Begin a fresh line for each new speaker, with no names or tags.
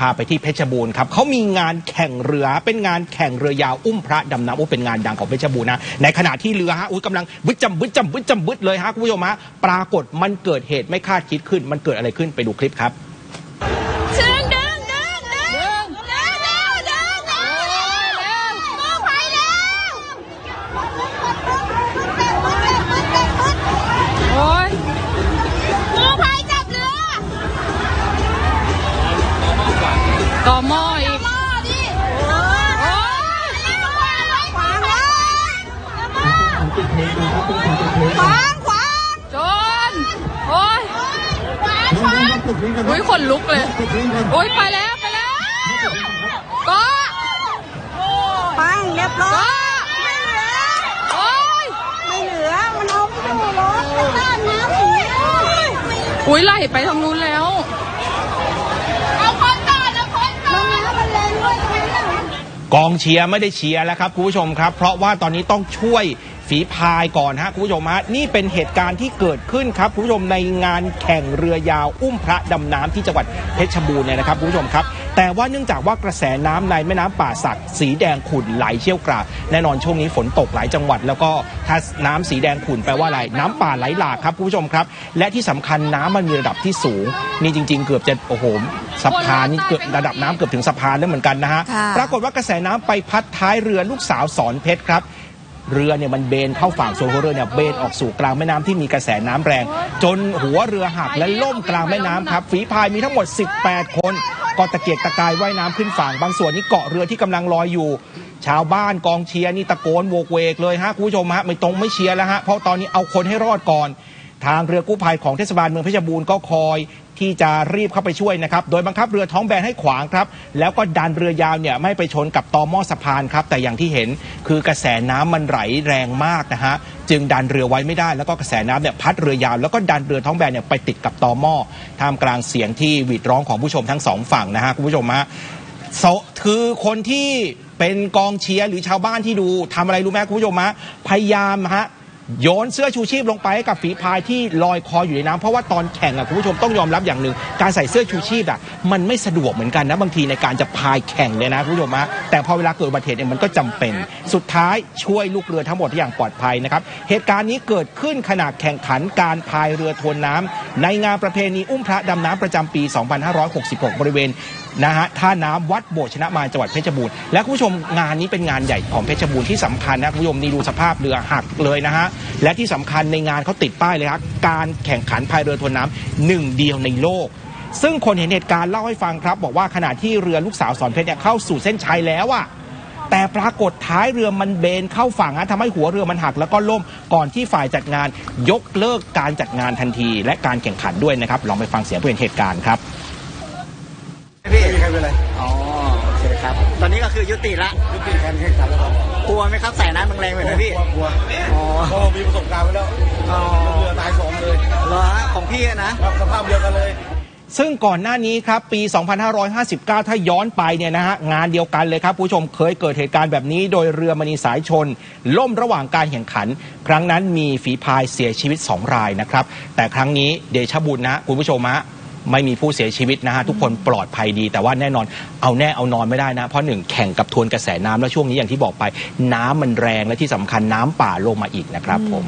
พาไปที่เพชรบูรณ์ครับเขามีงานแข่งเรือเป็นงานแข่งเรือยาวอุ้มพระดำน้ำโอ้เป็นงานดังของเพชรบูรณ์นะในขณะที่เรือฮะอุ้ยกำลังบึ้จำบึ้จำบึ้จำบึ้เลยฮะคุณผู้ชมฮะปรากฏมันเกิดเหตุไม่คาดคิดขึ้น มันเกิดอะไรขึ้นไปดูคลิปครับ
ต่อหม้ออีก
หม้อดิโอ้ยขวางแล้วขวางขวาง
จนโอ้ย
ขวางขวา
อุ้ยขนลุกเลยโอ้ยไปแล้วไปแล้วก็
ปังเรียบร้อยไม่เหนือ
โอ้ย
ไม่เหลือมันเอาไปดูรถข้ามน้ำหนี
อุ้ยไหลไปทางนู้นแล้ว
กองเชียร์ไม่ได้เชียร์แล้วครับคุณผู้ชมครับ เพราะว่าตอนนี้ต้องช่วยฝีพายก่อนฮะคุณผู้ชมฮะนี่เป็นเหตุการณ์ที่เกิดขึ้นครับคุณผู้ชมในงานแข่งเรือยาวอุ้มพระดำน้ำที่จังหวัดเพชรบูรณ์เนี่ยนะครับคุณผู้ชมครับ แต่ว่าเนื่องจากว่ากระแสน้ำในแม่น้ำป่าสักสีแดงขุ่นไหลเชี่ยวกรากแน่นอนช่วงนี้ฝนตกหลายจังหวัด แล้วก็ถ้าน้ำสีแดงขุ่นแปลว่าอะไรน้ำป่าไหลหลากครับคุณผู้ชมครับ และที่สำคัญน้ำมันมีระดับที่สูง นี่จริง ๆ เกือบจะโอ้โหสะพานนี่เกือบระดับน้ำเกือบถึงสะพานแล้วเหมือนกันนะฮะ
ค่ะ
ปรากฏว่ากระแสน้ำไปพัดท้ายเรือลูกสาวสอนเพชรครับ เรือเนี่ยมันเบนเข้าฝั่งส่วนหัวเรือเนี่ยเบนออกสู่กลางแม่น้ำที่มีกระแสน้ำแรง จนหัวเรือหักและล่มกลางแม่น้ำครับ ฝีพายมีทั้งหมด 18 คน ก็ตะเกียกตะกายว่ายน้ำขึ้นฝั่ง บางส่วนนี่เกาะเรือที่กำลังลอยอยู่ ชาวบ้านกองเชียร์นี่ตะโกนโวกเวกเลยฮะคุณผู้ชมฮะไม่ตรงไม่เชียร์แล้วฮะเพราะตอนนี้เอาคนให้รอดก่อน ทางเรือกู้ภัยของเทศบาลเมืองเพชรบูรณ์ก็คอยที่จะรีบเข้าไปช่วยนะครับ โดยบังคับเรือท้องแบนให้ขวางครับ แล้วก็ดันเรือยาวเนี่ยไม่ไปชนกับตอหม้อสะพานครับ แต่อย่างที่เห็นคือกระแสน้ำมันไหลแรงมากนะฮะ จึงดันเรือไว้ไม่ได้ แล้วก็กระแสน้ำเนี่ยพัดเรือยาว แล้วก็ดันเรือท้องแบนเนี่ยไปติดกับตอหม้อ ท่ามกลางเสียงที่หวีดร้องของผู้ชมทั้งสองฝั่งนะฮะคุณผู้ชมฮะโซคือคนที่เป็นกองเชียร์หรือชาวบ้านที่ดูทำอะไรรู้ไหมคุณผู้ชมฮะ พยายามฮะ โยนเสื้อชูชีพลงไปให้กับฝีพายที่ลอยคออยู่ในน้ำเพราะว่าตอนแข่งอะคุณผู้ชมต้องยอมรับอย่างหนึ่ง การใส่เสื้อชูชีพอะมันไม่สะดวกเหมือนกันนะบางทีในการจะพายแข่งเนี่ยนะคุณผู้ชมฮะแต่พอเวลาเกิดอุบัติเหตุเนี่ยมันก็จำเป็น สุดท้ายช่วยลูกเรือทั้งหมดอย่างปลอดภัยนะครับเหตุการณ์นี้เกิดขึ้นขณะแข่งขันการพายเรือทวนน้ำในงานประเพณีอุ้มพระดำน้ำประจำปี 2566 บริเวณนะฮะท่าน้ำวัดโบสถ์ชนะมารจังหวัดเพชรบูรณ์และคุณผู้ชมงานนี้เป็นงานใหญ่ของเพชรบูรณ์ที่สำคัญนะคุณผู้ชมนี่ดูสภาพเรือหักเลยนะฮะและที่สำคัญในงานเขาติดป้ายเลยครับการแข่งขันพายเรือทวนน้ำหนึ่งเดียวในโลกซึ่งคนเห็นเหตุการณ์เล่าให้ฟังครับ บอกว่าขณะที่เรือลูกสาวสอนเพชรเนี่ยเข้าสู่เส้นชัยแล้วอะ แต่ปรากฏท้ายเรือมันเบนเข้าฝั่งฮะทำให้หัวเรือมันหักแล้วก็ล่มก่อนที่ฝ่ายจัดงานยกเลิกการจัดงานทันที และการแข่งขันด้วยนะครับลองไปฟังเสียงผู้เห็นเหตุการณ์ครับ
พี่ไม่มีใครเป็นไรอ๋อโอเคครับ ตอนนี้ก็คือยุติละ
ยุติการแข่งขันแล้วครับ
กลัวไหมครับใส่น้ำแรงๆแบบนี้พี่
กลัวกลัว
อ๋อ
เพราะเรามีประสบการณ์ไปแล้ว
อ๋อ
เรือตายสองเลย
เหรอของพี่อะนะ
ครับสภาพเดียวกันเลย
ซึ่งก่อนหน้านี้ครับปี 2559 ถ้าย้อนไปเนี่ยนะฮะงานเดียวกันเลยครับ ผู้ชมเคยเกิดเหตุการณ์แบบนี้ โดยเรือมณีสายชน ล่มระหว่างการแข่งขัน ครั้งนั้นมีฝีพายเสียชีวิต 2 รายนะครับ แต่ครั้งนี้เดชบุญนะคุณผู้ชมฮะไม่มีผู้เสียชีวิตนะฮะทุกคนปลอดภัยดี แต่ว่าแน่นอนเอาแน่เอานอนไม่ได้นะ เพราะหนึ่งแข่งกับทวนกระแสน้ำแล้วช่วงนี้อย่างที่บอกไป น้ำมันแรงและที่สำคัญน้ำป่าลงมาอีกนะครับผม